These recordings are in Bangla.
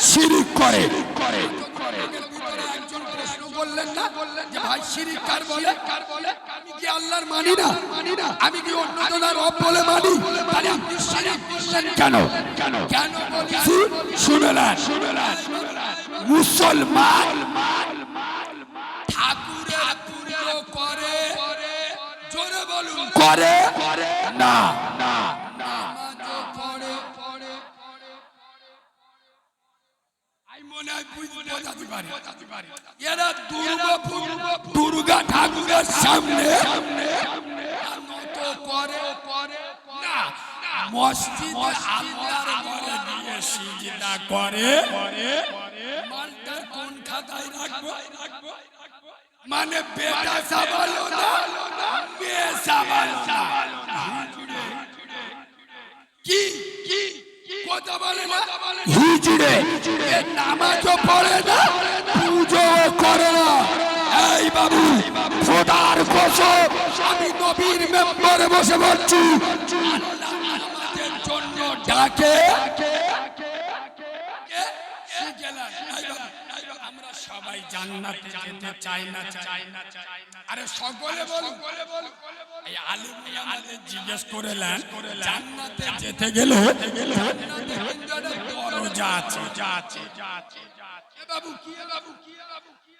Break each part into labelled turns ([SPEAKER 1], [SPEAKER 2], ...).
[SPEAKER 1] শিরিক করে।
[SPEAKER 2] করলেন না যে ভাই শিরিক কার বলে কার বলে আমি কি আল্লাহর মানি না মানি না আমি কি অন্য জনের রব বলে মানি তাহলে আপনি শিরিক করলেন
[SPEAKER 1] কেন? কেন
[SPEAKER 2] কেন বলি
[SPEAKER 1] শুনেলেন মুসলমান
[SPEAKER 2] ঠাকুরের পুজো করে। জোরে বলুন।
[SPEAKER 1] করে না।
[SPEAKER 2] নামাজও পড়ে পড়ে আমি মনে হয় বুঝ- বোঝাতে পারি এরা দুর্গা দুর্গা ঠাকুরের সামনে নত করে করে না মসজিদে আল্লাহর ঘরে গিয়ে সিজদা করে মালটা কোন খাতায় রাখব মানে বেটা সাবালো না মেয়ে সাবালো না কি কি? কথা বলে না
[SPEAKER 1] হিজড়ে
[SPEAKER 2] নামাজও পড়ে না
[SPEAKER 1] করে না। এই বাবু, খোদার কসম,
[SPEAKER 2] আমি নবীর মেম্বারে বসে পড়ছি। আমাদের জন্য ডাকে। সবাই জান্নাতে যেতে চায় না চায়। না আরে সকলে বল এই আলিম আমাদের জিজ্ঞেস করেলেন, জান্নাতে যেতে গেলে জান্নাতে কিন্তু একটা দরজা আছে? বাবু, কি বাবু কি বাবু?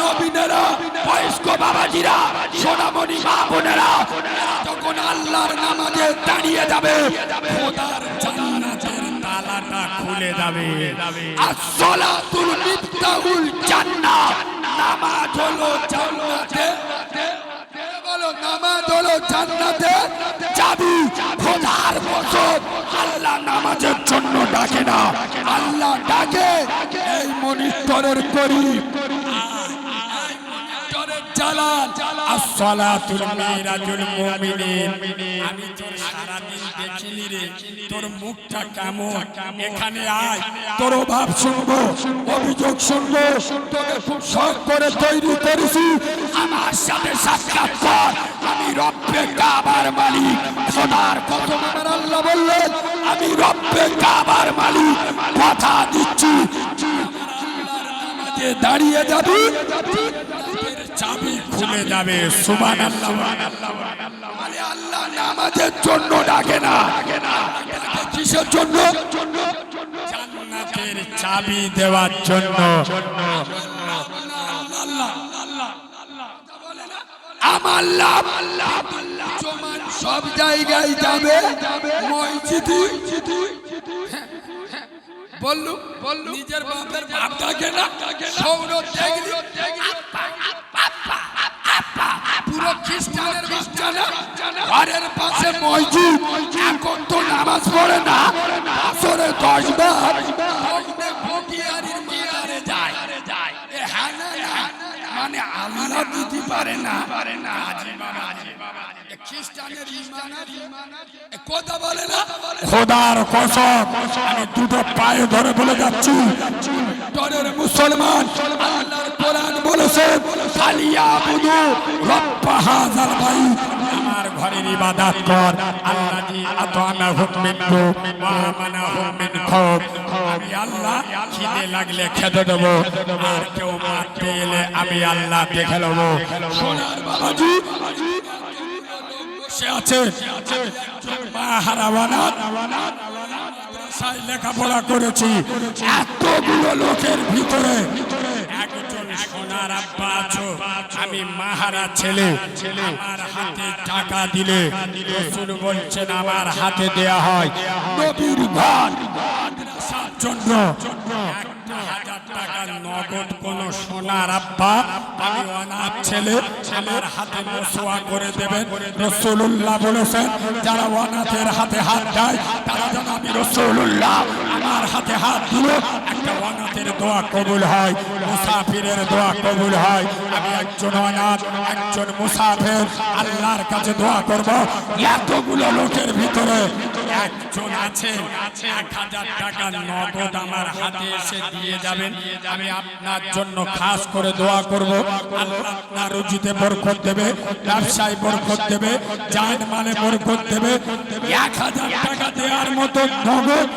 [SPEAKER 1] নবীনেরা, বয়স্ক বাবাজিরা, সোনামণি মা বোনেরা, যখন আল্লাহর নামাজে দাঁড়িয়ে যাবে, খোদার জান্নাতের তালাটা খুলে যাবে। আসসালাতুল মিফতাহুল নামাজ হলো জান্নাতে। নামাজ হলো জান্নাতে? যাবি, খোদার আল্লাহ নামাজের জন্য ডাকে না। আল্লাহ ডাকে, এই মনিটরের গরিব। জালাল। আসসালাতুল মিরাজুল মুমিনিন। আমি তোর সারাদিন দেখিনি রে। তোর মুখটা কেমন? এখানে আয়। তোর অভাব শুনব অভিযোগ শুনব। তোকে খুব শখ করে তৈরি করেছি। আমার সাথে সাক্ষাৎ কর। আমি রব্বে কাবার মালিক। খোদার কত আমার আল্লাহ বললেন আমি রব্বে কাবার মালিক। কথা দিচ্ছি। দাঁড়িয়ে যাবি। চাবি খুলে যাবে সুবান নামাজের জন্য ডাকে না। কিসের জন্য? জান্নাতের চাবি দেওয়ার জন্য। সব জায়গায় যাবে বললু বললু নিজের বাপের বাপ ডাকে না সৌর দেখলি। পুরো খ্রিস্টানের বাচ্চারা ঘরের পাশে মসজিদ এখন তো নামাজ পড়ে না আসরে দশ বার। মানে আল্লাহ দিতে পারে না। পারে না। খ্রিস্টানের কথা বলে না? খোদার কসম আমি দুটো পায়ে ধরে বলে যাচ্ছি। টরের মুসলমান আল্লাহর কোরআন বলেছে খালিয়া বুদু রব্বা বাইত। ঘরের ইবাদত কর। আল্লাহ জি আল্লাহি আতানাহুম মিনকু ওয়া মিন খাউফ আমি আল্লাহ, খিদে লাগলে খেতে দেব, আর কেউ মারতে এলে আমি আল্লাহ দেখে নেব। সোনার বাবাজি, বসে আছে। মা হারাবানা লেখাপড়া করেছি। এতগুলো লোকের ভিতরে সোনার আব্বা আছো আমি মাহারা ছেলে। আমার হাতে টাকা দিলে রসুল বলছেন আমার হাতে দেয়া হয়। নবীর ঘর। জন্য নগদ কোন সোনার আব্বা, আমি অনাথ ছেলে, আমার হাতে মসোয়া করে দেবেন। রসুল্লাহ বলেছেন, যারা অনাথের হাতে হাত দেয়, তারা যেন আমি রসুল্লাহ আমার হাতে হাত দিল একটা অনাথের দোয়া কবুল হয়, মুসাফিরের দোয়া কবুল হয়। আমি একজন অনাথ, একজন মুসাফির, আল্লাহর কাছে দোয়া করব। এতগুলো লোকের ভিতরে একজন আছেন। এক হাজার টাকা নগদ আমার হাতে এসে দিয়ে যাবেন। আমি আপনার জন্য খাস করে দোয়া করব। আপনার রুজিতে বরকত দেবে, ব্যবসায় বরকত দেবে জান মানে বরকত দেবে। এক হাজার টাকা দেওয়ার মতো নগদ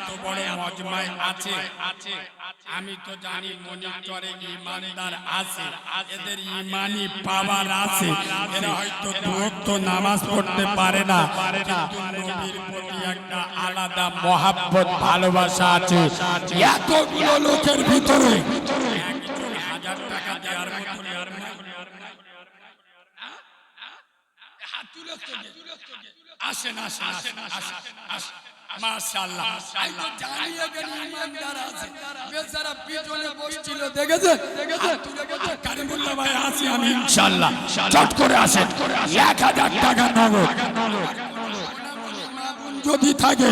[SPEAKER 1] এত বড় মজমায় আছে। আমি তো জানি মনিটরে ইমানদার আছে। এদের ইমানি পাওয়ার আছে। এরা হয়তো দুরক্ত নামাজ পড়তে পারে না নবীর প্রতি একটা আলাদা মহাব্বত, ভালোবাসা আছে। এতগুলো লোকের ভিতরে হাজার টাকা দেওয়ার মতো আসেন আসেন আসেন আসেন আসেন। মাশাআল্লাহ।
[SPEAKER 2] এই তো জানি এখানে ইমানদার আছে। বেচারা পিছনে বসছিল দেখেছেন? দেখেছেন?
[SPEAKER 1] কারিমুল্লাহ ভাই আছি আমি। ইনশাআল্লাহ। চট করে আসেন। এক হাজার টাকা নগদ। যদি থাকে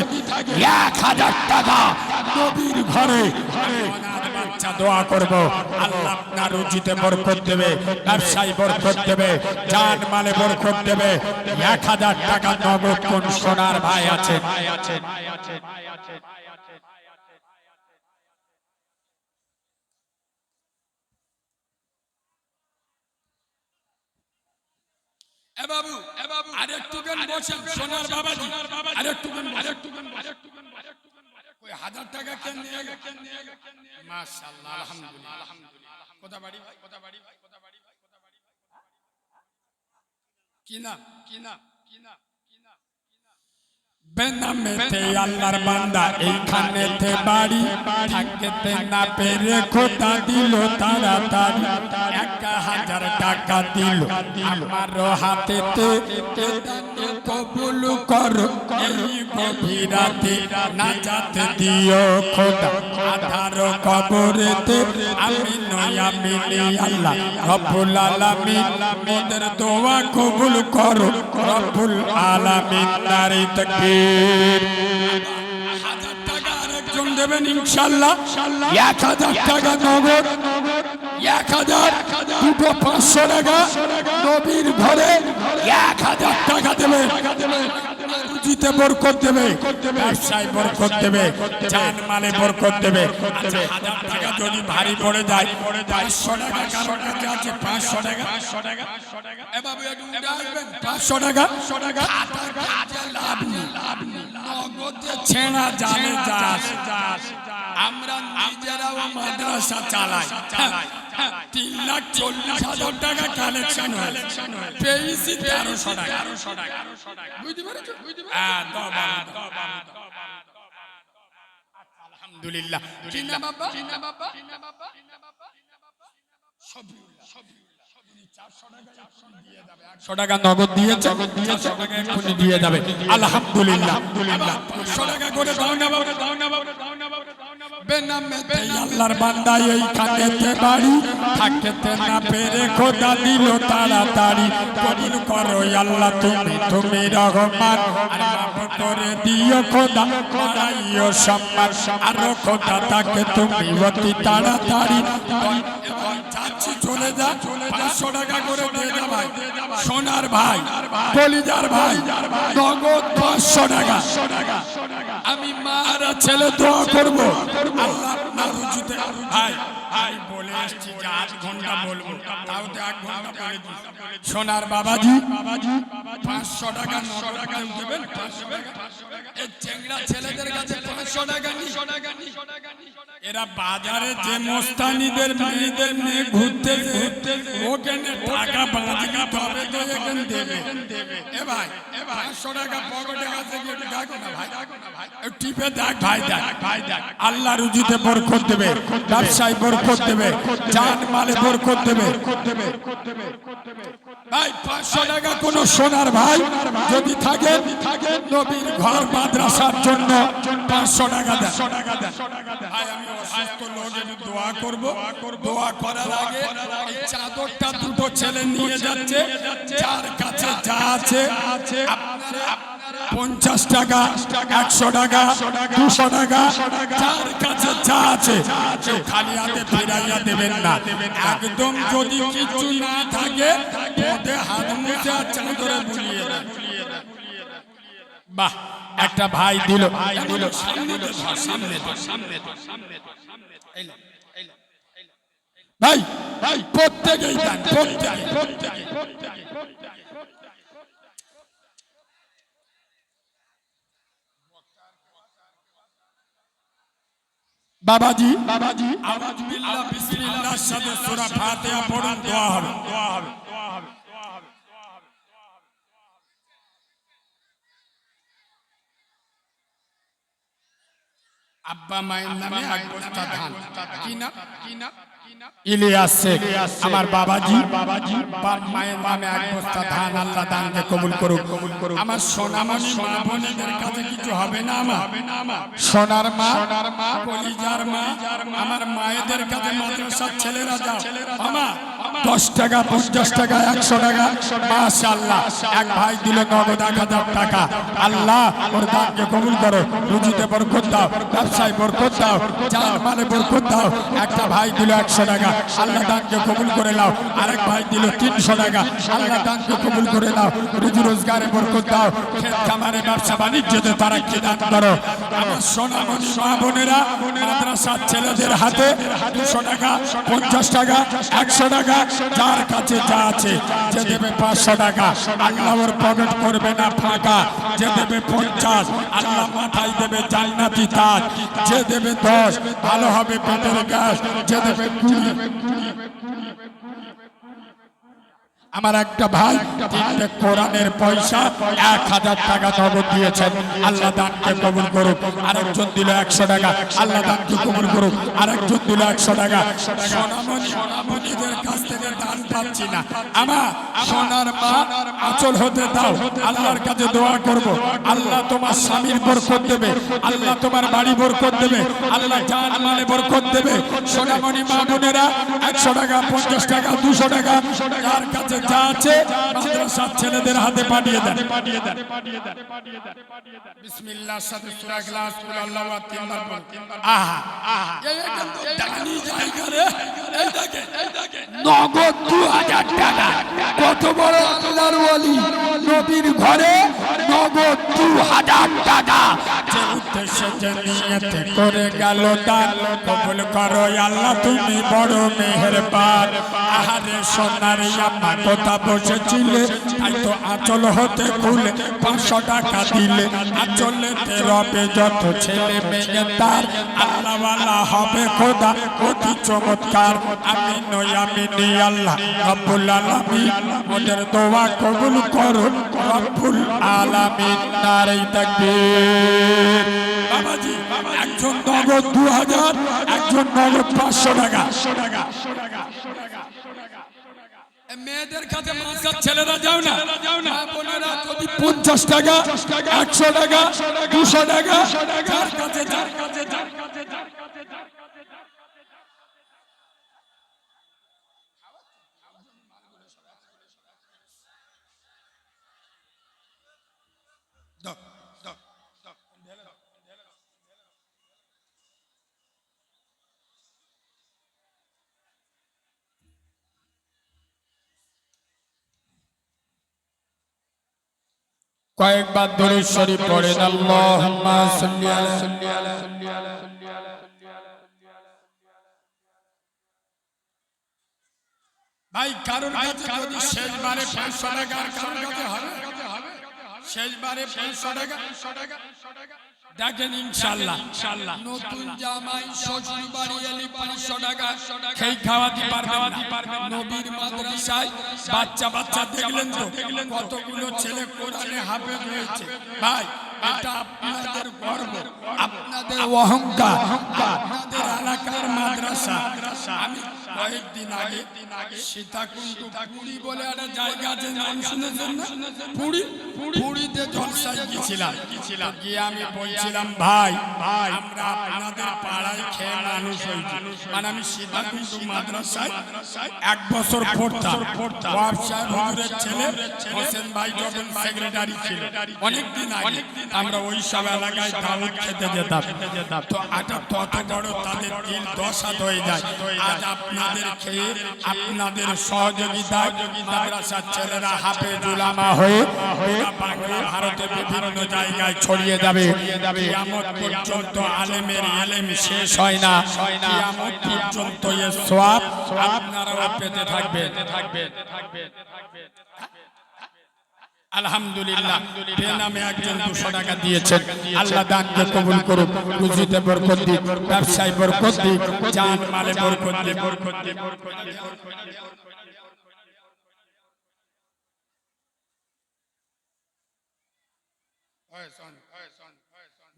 [SPEAKER 1] এক হাজার টাকা নবীর ঘরে। অনাথ দোয়া করব। আল্লাহ আপনার রুজিতে বরকত দেবে, ব্যবসায় বরকত দেবে, জান মালে বরকত দেবে। এক হাজার টাকা নগদ কোন সোনার ভাই আছে?
[SPEAKER 2] বাবু এ বাবু আর একটু গান বসেন, সোনার বাবাজি। আর একটু গান আর একটু গান ওই হাজার টাকা কেন নিয়ে গেল
[SPEAKER 1] মাশাআল্লাহ আলহামদুলিল্লাহ আলহামদুলিল্লাহ।
[SPEAKER 2] কোথা বাড়ি ভাই? কোথা বাড়ি ভাই? কোথা বাড়ি ভাই? কোথা বাড়ি ভাই? কি নাম? কি নাম? কি নাম?
[SPEAKER 1] বেনামেতে আল্লাহর বান্দা এইখানেতে বাড়ি থাকতে না পেরে খোদা দিল তাড়াতাড়ি। এক হাজার টাকা দিল। আমার হাতেতে কবুল কর। এই গভীরাতে না যাতে দিও খোদা। আধার কবরেতে আমি নয়া মিলি আল্লাহ। রব্বুল আলামিন মোদের দোয়া কবুল করো। রব্বুল আলামিন নারী তাকবীর হাজার টাকা আরেকজন দেবেন ইনশাল্লাহ। এক হাজার টাকা নগদ। এক হাজার দুটো পাঁচশো টাকা। নবীর ঘরে এক হাজার টাকা দেবে। রুজিতে বরকত দেবে, ব্যবসায় বরকত দেবে জান মালে বরকত দেবে। আচ্ছা হাজার টাকা যদি ভারী পড়ে যায়, পাঁচশো টাকা আছে পাঁচশো টাকা?
[SPEAKER 2] উঠে আসবেন?
[SPEAKER 1] পাঁচশো টাকা? খাতা খাতা লাভ আমরা নিজেরাও মাদ্রাসা চালাই। তিন লাখ চল্লিশ হাজার টাকা কালেকশন পেয়েছি তেরোশো টাকা
[SPEAKER 2] বুঝতে পেরেছ
[SPEAKER 1] হ্যাঁ, বাবা, বাবা, বাবা। আলহামদুলিল্লাহ
[SPEAKER 2] বাবা বাবা বাবা কি নাম
[SPEAKER 1] টাকা নগদ দিয়েছে এক্ষুনি দিয়ে যাবে আলহামদুলিল্লাহ পাঁচশো টাকা করে দাও না বাবা দাও না বাবা দাও না বাবা দাও না বাবা
[SPEAKER 2] বেনামে
[SPEAKER 1] এই আল্লাহর বান্দা এই কানেতে বাড়ি তাড়াতাড়ি। করো দিও খোদা, বাড়াইও সম্মান। আর খোদা তাকে তুমি অতি তাড়াতাড়ি। যাচ্ছি চলে যা টাকা করে সোনার ভাই, কলিজার ভাই, নগদ পাঁচশো টাকা। আমি আর ছেলে দোয়া করব। আল্লাহ আপনার রুজিতে ভাই ভাই বলে এসছি যে আধ ঘণ্টা বলব। তাও তো এক ঘণ্টা বলে দিই। সোনার বাবাজি বাবাজি পাঁচশো টাকা নশো টাকা দেবেন? পাঁচশো
[SPEAKER 2] এই চেংড়া ছেলেদের কাছে পাঁচশো টাকা নি
[SPEAKER 1] এরা বাজারে যে মোস্তানিদের, মেয়েদের নিয়ে ঘুরতে ঘুরতে ওখানে টাকা বাঁধা তবে তো এখানে দেবে। এ ভাই এ ভাই পাঁচশো টাকা পকেটে কাছে গিয়ে একটু দেখো না ভাই। টিপে দেখ ভাই দেখ আল্লাহ রুজিতে বরকত দেবে, ব্যবসায় বরকত দেবে জান মালে বরকত দেবে। ভাই, পাঁচশো টাকা কোন সোনার ভাই যদি থাকে, নবীর ঘর মাদ্রাসার জন্য পাঁচশো টাকা দেন। ভাই, আমি অসুস্থ লোকের দোয়া করব। দোয়া করার আগে চাদরটা দুটো ছেলে নিয়ে যাচ্ছে, যার কাছে যা আছে, আপনারা পঞ্চাশ টাকা একশো টাকা দুশো টাকা যার কাছে যা আছে খালি হাতে ফিরাইয়া দেবেন না। একদম যদি কিছু না থাকে পদে হাত মুছে চাদরে বুলিয়ে বাহ একটা ভাই দিল। দিল সামনে তো সামনে তো, সামনে তো, সামনে তো, সামনে তো। ভাই ভাই প্রত্যেকেই দেন প্রত্যেকে প্রত্যেকে বাবাজি। বাবাজি। আওয়াজ বিল্লাহ বিসমিল্লাহর সাথে সূরা ফাতিহা পড়ুন দোয়া হবে। দোয়া হবে দোয়া হবে দোয়া হবে আব্বা মায়ের নামে এক বস্তা ধান। কি না কি না ইলিয়াস আমার বাবাজি বাবাজি মায়ের নামে এক বস্তা ধান আল্লাহ দানকে আমার সোনামণি, মা বোনেদের কাছে কিছু হবে না আমার সোনার মা। সোনার মা, কলিজার মা, আমার মায়েদের কাছে মাদ্রাসার ছেলেরা যাও। আমা দশ টাকা, পঞ্চাশ টাকা, একশো টাকা। মাশাআল্লাহ। এক ভাই দিল নগদ এক হাজার টাকা। আল্লাহ, ওর দানকে কবুল করো। রুজিতে বরকত দাও, ব্যবসায় বরকত দাও, জান মালে বরকত দাও। একটা ভাই দিল একশো টাকা। আল্লাহ দানকে কবুল করে নাও। আরেক ভাই দিল তিনশো টাকা। আল্লাহ দানকে কবুল করে নাও। রুজি রোজগারে বরকত দাও। ক্ষেত খামারে ব্যবসা বাণিজ্যতে তারা কি দান করো? আমার সোনামণি মা মাদ্রাসার ছেলেদের হাতে দুশো টাকা, পঞ্চাশ টাকা, একশো টাকা যার কাছে যা আছে, যে দেবে পাঁচশো টাকা। আল্লাহ ওর পকেট করবে না ফাঁকা। যে দেবে পঞ্চাশ, আল্লাহ মাথায় দেবে জান্নাতি তাজ যে দেবে দশ, ভালো হবে পেটের গ্যাস। যে দেবে কুড়ি আমার একটা ভাই কোরআনের পয়সা, এক হাজার টাকা নগদ দিয়েছেন। আল্লাহ দানকে কবুল করুক। আরেকজন দিল একশো টাকা। আল্লাহ দানকে কবুল করুক। আরেকজন দিল একশো টাকা। কাছ থেকে দান পাচ্ছি না। আমার সোনার মা, আচল হতে দাও। আল্লাহর কাছে দোয়া করব। আল্লাহ তোমার স্বামীর বরকত দেবে। আল্লাহ তোমার বাড়ি বরকত দেবে। আল্লাহ জান মালে বরকত দেবে। মা বোনেরা, একশো টাকা, পঞ্চাশ টাকা, দুশো টাকা কাছে যা আছে মাদ্রাসার ছেলেদের হাতে পাঠিয়ে দেন। বিসমিল্লাহর সাথে সূরা ইখলাস কুল আল্লাহু আকবার তিনবার বল আহা আহা। এই কিন্তু দানি জায়গা রে এই দেখে এই দেখে নগদ 2000 টাকা। কত বড় ঘরে নগদ 2000 টাকা। যে উদ্দেশ্যে যে নিয়তে করে গেল কবুল করো আল্লাহ, তুমি বড় আহারে সোনার তো আচল হতে খুলে পাঁচশো টাকা দিলে। আচলে রবে যত ছেলে মেয়ে তার, আল্লাহওয়ালা হবে খোদা, অতি চমৎকার। আমি নই আমি নেই আল্লাহ, রব্বুল আলামিন। ওদের দোয়া কবুল করো রব্বুল আলামিন নারী তাকবীর। বাবাজি, একজন নগদ দু হাজার একজন নগদ পাঁচশো টাকা। মেয়েদের কাছে মাঝখান ছেলেরা যাও না। বোনেরা যদি পঞ্চাশ টাকা, একশো টাকা, দুশো টাকা, যার কাছে যার কাছে যার কাছে যার কাছে কয়েকবার ধরে শরীফ পড়েন আল্লাহুম্মা সাল্লি আলা ভাই কারোর কাছে যদি শেষবারে পাঁচশো টাকা আর কারোর কাছে হবে? শেষবারে টাকা? দেখেন ইনশাল্লাহ ইনশাল্লাহ নতুন জামাই শ্বশুর বাড়ি এলি পাঁচশো টাকা খেই খাওয়াতে পারবেন না। নবীর মাদ্রাসায় বাচ্চা বাচ্চা দেখলেন তো কতগুলো ছেলে কোরআনে হাফেজ হয়েছে। ভাই এটা আপনাদের গর্ব আপনাদের অহংকার আপনাদের এলাকার মাদ্রাসা। আমি কয়েকদিন আগে সীতাকুণ্ড পুরী বলে একটা জায়গা আছে নাম শুনেছেন না? পুরী? পুরীতে জলসায় গেছিলাম তো গিয়ে আমি বলছিলাম ভাই ভাই আমরা আপনাদের পাড়ায় খেয়ে মানুষ হয়েছি। মানে আমি সীতাকুণ্ড মাদ্রাসায় এক বছর পড়তাম। ওয়াব সাহেব হুজুরের ছেলে হোসেন ভাই যখন সেক্রেটারি ছিল। অনেকদিন আগে। আমরা ওই সব এলাকায় দাওয়াত খেতে যেতাম। তো এটা তত বড় তাদের দিল দশাত হয়ে যায়। আজ আপনাদের খেয়ে আপনাদের সহযোগিতায় মাদ্রাসার ছেলেরা হাফে জুলামা হয়ে ভারতে বিভিন্ন জায়গায় ছড়িয়ে যাবে। কিয়ামত পর্যন্ত আলেমের আলেম শেষ হয় না। কিয়ামত পর্যন্ত এ সওয়াব আপনারাও পেতে থাকবেন। আলহামদুলিল্লাহ। বেনামে একজন দুশো টাকা দিয়েছেন। আল্লাহ দানকে কবুল করুন রুজিতে বরকত দিক ব্যবসায় বরকত দিক জান মালে বরকত দিক। বরকত দিক বরকত দিক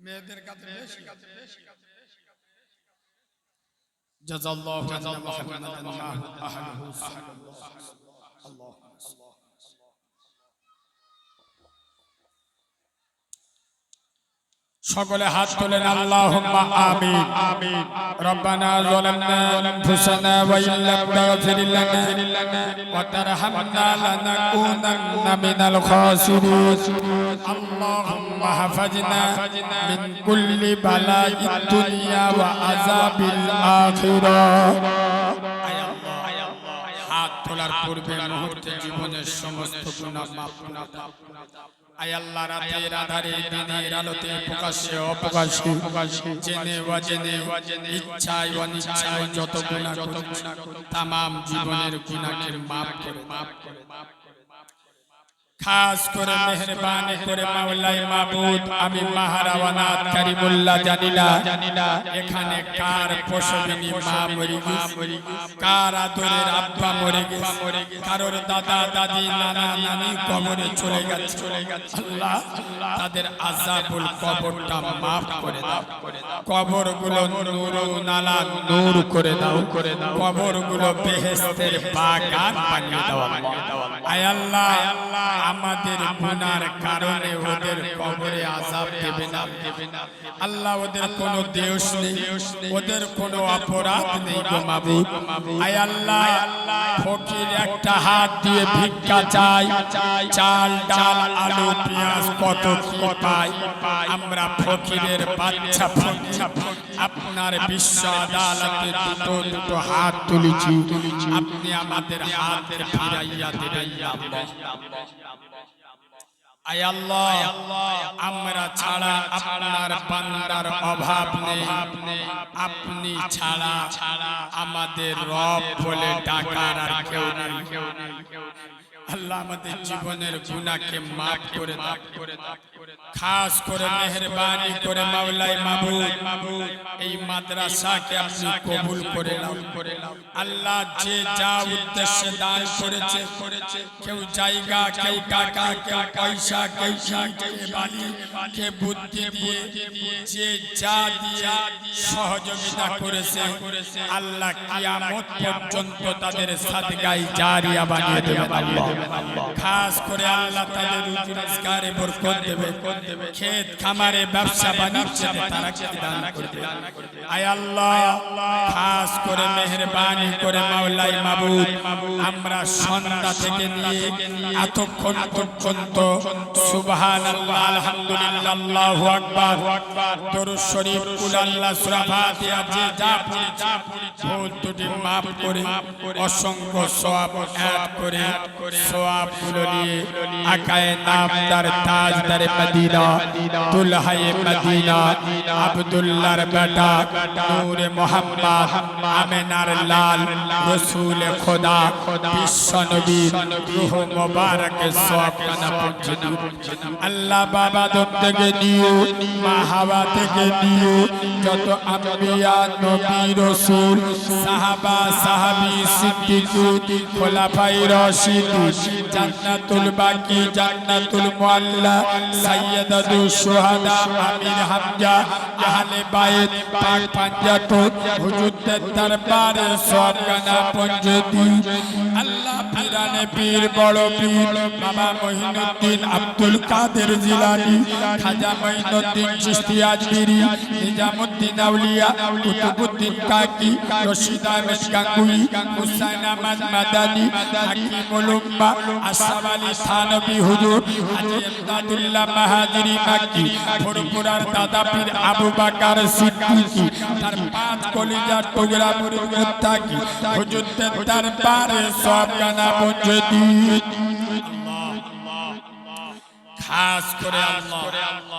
[SPEAKER 1] মেয়েদের কাছে বেশি। জাযাল্লাহু আন্না মুহাম্মাদান মা আহলুহু সাল্লাল্লাহু সকলে হাত তোলেন, আল্লাহুম্মা আমিন। আমিন রব্বানা যালামনা আনফুসানা ওয়া ইল্লাম তাগফির লানা ওয়া তারহামনা লানাকুনান্না মিনাল খাসিরিন। আল্লাহুম্মা হাফাজনা মিন কুল্লি আখিরাহ হাত পূর্বে জীবনের সমস্ত আয় আল্লাহ রাতের আধারে দিনের আলোতে প্রকাশ্যে অপ্রকাশ্যে জেনে অজেনে ইচ্ছায় অনিচ্ছায় যত গুনাহ করেছি তামাম জীবনের গুনাহের মাফ করে মাপ করে খাস করে মেহরবানি করে মাওলাই মাবুদ আমি মাহারাওয়ানাত কারিমুল্লাহ জানিলা। জানিলা এখানে কার পশবিনী মা মরি মরি কার আদরের আব্বা মরে গেছে? কারোর দাদা, দাদি, নানা, নানি কবরে চলে গেছে? চলে গেছে আল্লাহ তাদের আযাবুল কবরটা মাফ করে দাও। কবরগুলো নূর নালা নূর করে দাও। করে দাও কবরগুলো বেহেশতের বাগান বানিয়ে দাও আয় আল্লাহ আমাদের গুনার কারণে ওদের কবরে আযাব দেবে না। আল্লাহ ওদের কোনো দোষ নেই। ওদের কোনো অপরাধ নেই গো মাবুদ। আয় আল্লাহ ফকির একটা হাত দিয়ে ভিক্ষা চাই। চাল ডাল আলু পেঁয়াজ কত পাই? আমরা ফকিরের বাচ্চা ফকির। আপনার বিশ্ব আদালতে দুটো দুটো হাত তুলেছি। আপনি আমাদের হাতের ফিরাইয়া দেবেন। আল্লাহ। আমরা ছাড়া আপনার বান্দার অভাব নেই। আপনি ছাড়া ছাড়া আমাদের রব বলে ডাকার কেউ নেই। আল্লাহ আমাদের জীবনের গুনাহকে মাফ করে দাও। খাস করে মেহরবানি করে মাওলাই মাবুদ। এই মাদ্রাসাকে আপনি কবুল করে নাও। আল্লাহ যে যা উদ্দেশ্যে দান করেছে কেউ জায়গা কেউ টাকা কেউ পয়সা কেউ বালি কে বুদ্ধি দিয়ে যে যা দিয়ে সহযোগিতা করেছে আল্লাহ কিয়ামত পর্যন্ত তাদের সাদগাই জারিয়া বানিয়ে দেবেন আল্লাহ। খাস করে আল্লাহ তাদের রুজি রোজগারে বরকত দেবে। ক্ষেত, খামারে, ব্যবসা, বাণিজ্যে তারা দান করবে। আয় আল্লাহ, খাস করে মেহেরবানি করে মাওলাই মাবুদ। আমরা সন্ধ্যা থেকে নিয়ে এতক্ষণ পর্যন্ত সুবহানাল্লাহ, আলহামদুলিল্লাহ আল্লাহু আকবার। দরুদ শরীফ, কুল আল্লাহ, সূরা যে যা পড়েছি, ভুল ত্রুটি মাফ করে, অসংখ্য সওয়াব অ্যাড করে সওয়াবগুলো নিয়ে আকায়ে নামদার তাজদার মদিনা, দুলহায়ে মদিনা, আব্দুল্লাহর বেটা, নূরে মোহাম্মদ, আমেনার লাল রসুল খোদা, বিশ্ব নবী, রূহ মোবারক সওয়াব কানা পৌঁছে আল্লাহ বাবা দম থেকে নিও, মা হাওয়া থেকে নিও, যত আম্বিয়া, নবী, রসুল, সাহাবা, সাহাবী, সিদ্দিক, খোলাফায়ে রাশিদিন জান্নাতুল বাকি, জান্নাতুল মুআল্লা সাইয়্যিদাতুল শুহাদা আমির হামজা, আহলে বাইত, পাক পাঞ্জাতন হুজুরদের দরবারে সব গানা পঞ্জতি। আল্লাহ পিরানে পীর, বড় পীর, বাবা মহিনুদ্দিন আব্দুল কাদের জিলানি, খাজা মঈনুদ্দিন চিশতি আজমিরি, নিজামুদ্দিন আউলিয়া, কুতুবুদ্দিন কাকি, রশিদ আহমেদ গাঙ্গুই হুসাইন আহমদ মাদানি, হাকিমুল উম্মা আশরাফ আলী থানবী হুজুর, হাজী ইমদাদুল্লাহ মাহাজিরি মাক্কি ফুরফুরার দাদা পীর আবু বকর সিদ্দিকী, তার পাঁচ কলিজার টুকরা মুরিদ মুত্তাকি, হুজুরদের দরবারে সব গানা পৌঁছতি খাস করে আল্লাহ।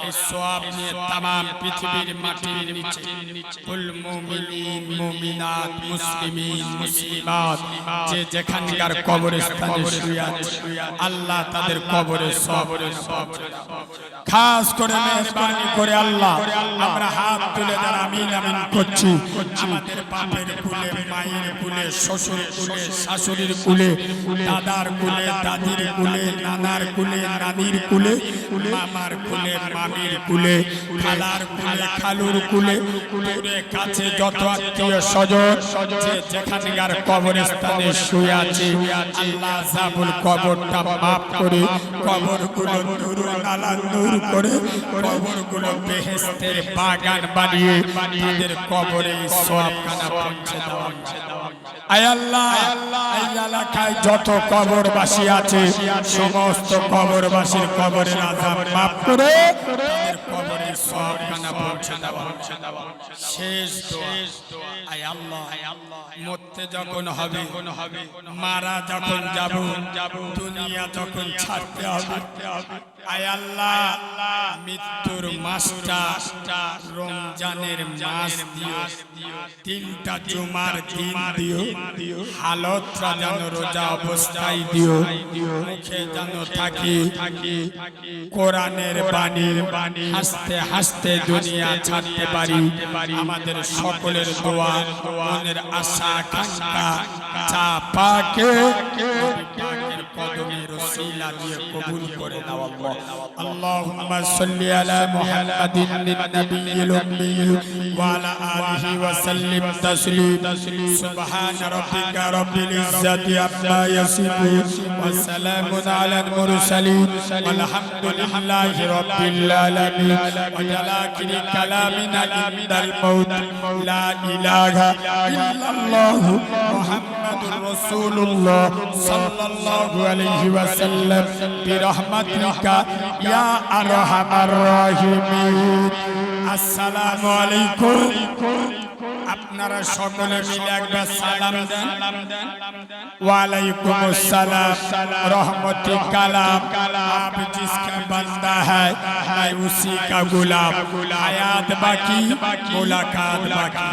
[SPEAKER 1] এই সব নিয়ে তামাম পৃথিবীর মাটির নিচে কুল মুমিনিন মুমিনাত মুসলিমিন মুসলিমাত। যে যেখানকার কবরস্থানে শুয়ে আছে। আল্লাহ তাদের কবরে সব খাস করে মেহরবানি করে আল্লাহ। আমরা হাত তুলে যারা আমিন আমিন করছি আমাদের বাপের কুলে মায়ের কুলে শ্বশুর কুলে শাশুড়ির কুলে দাদার কুলে দাদির কুলে নানার কুলে নানির কুলে মামার কুলে মামির কুলে খালার কুলে খালুর কুলে দূরে কাছে যত আত্মীয় স্বজন, যে যেখানকার কবরস্থানে শুয়ে আছে, আল্লাহ জাবুল কবরটা মাফ করে, কবরগুলো নূর নালা নূর করে, কবরগুলো বেহেশতের বাগান বানিয়ে, তাদের কবরে সব কানা পৌঁছে দেওয়া। এলাকায় যত কবরবাসী আছে সমস্ত কবরবাসীর কবরের আধার মাফ করে। কবরের কবরে সব কানা পৌঁছে দেওয়া। শেষ দোয়া। আয় আল্লাহ মরতে যখন হবে, মারা যখন যাব, দুনিয়া যখন ছাড়তে হবে। আয় মৃত্যুর মাসটা রমজানের মাস দিও। তিনটা জুমার দিন দিও। হালতটা যেন রোজা অবস্থায় দিও। মুখে যেন থাকি, কোরআনের বাণী, হাসতে হাসতে দুনিয়া ছাড়তে পারি। আমাদের সকলের দোয়া মনের আশা আকাঙ্ক্ষা চা পাকে পাকের কদমে রসিলা দিয়ে কবুল করে দাও আল্লাহ। আল্লাহুম্মা সাল্লি আলা মুহাম্মাদিন নবিয়্যিল উম্মি ওয়া আলা আলিহি ওয়া সাল্লিম তাসলিম। সুবহান রাব্বিকা রাব্বিল ইজ্জাতি আম্মা ইয়াসিফুন ওয়া সালামুন আলাল মুরসালিন। ওয়ালহামদুলিল্লাহি রাব্বিল আলামিন। ওয়া জালাকিরি কালামিনা ইনদাল মাউত। লা ইলাহা إله إلا الله محمد رسول الله صلى الله عليه وسلم. برحمتك يا أرحم الراحمين. السلام عليكم. আপনারা সকলে মিলে একবার সালাম দেন वालेकुम अस्सलाम रहमती कलाम आप जिसका बंदा है मैं उसी का गुलाम हयात बाकी मुलाकात बाकी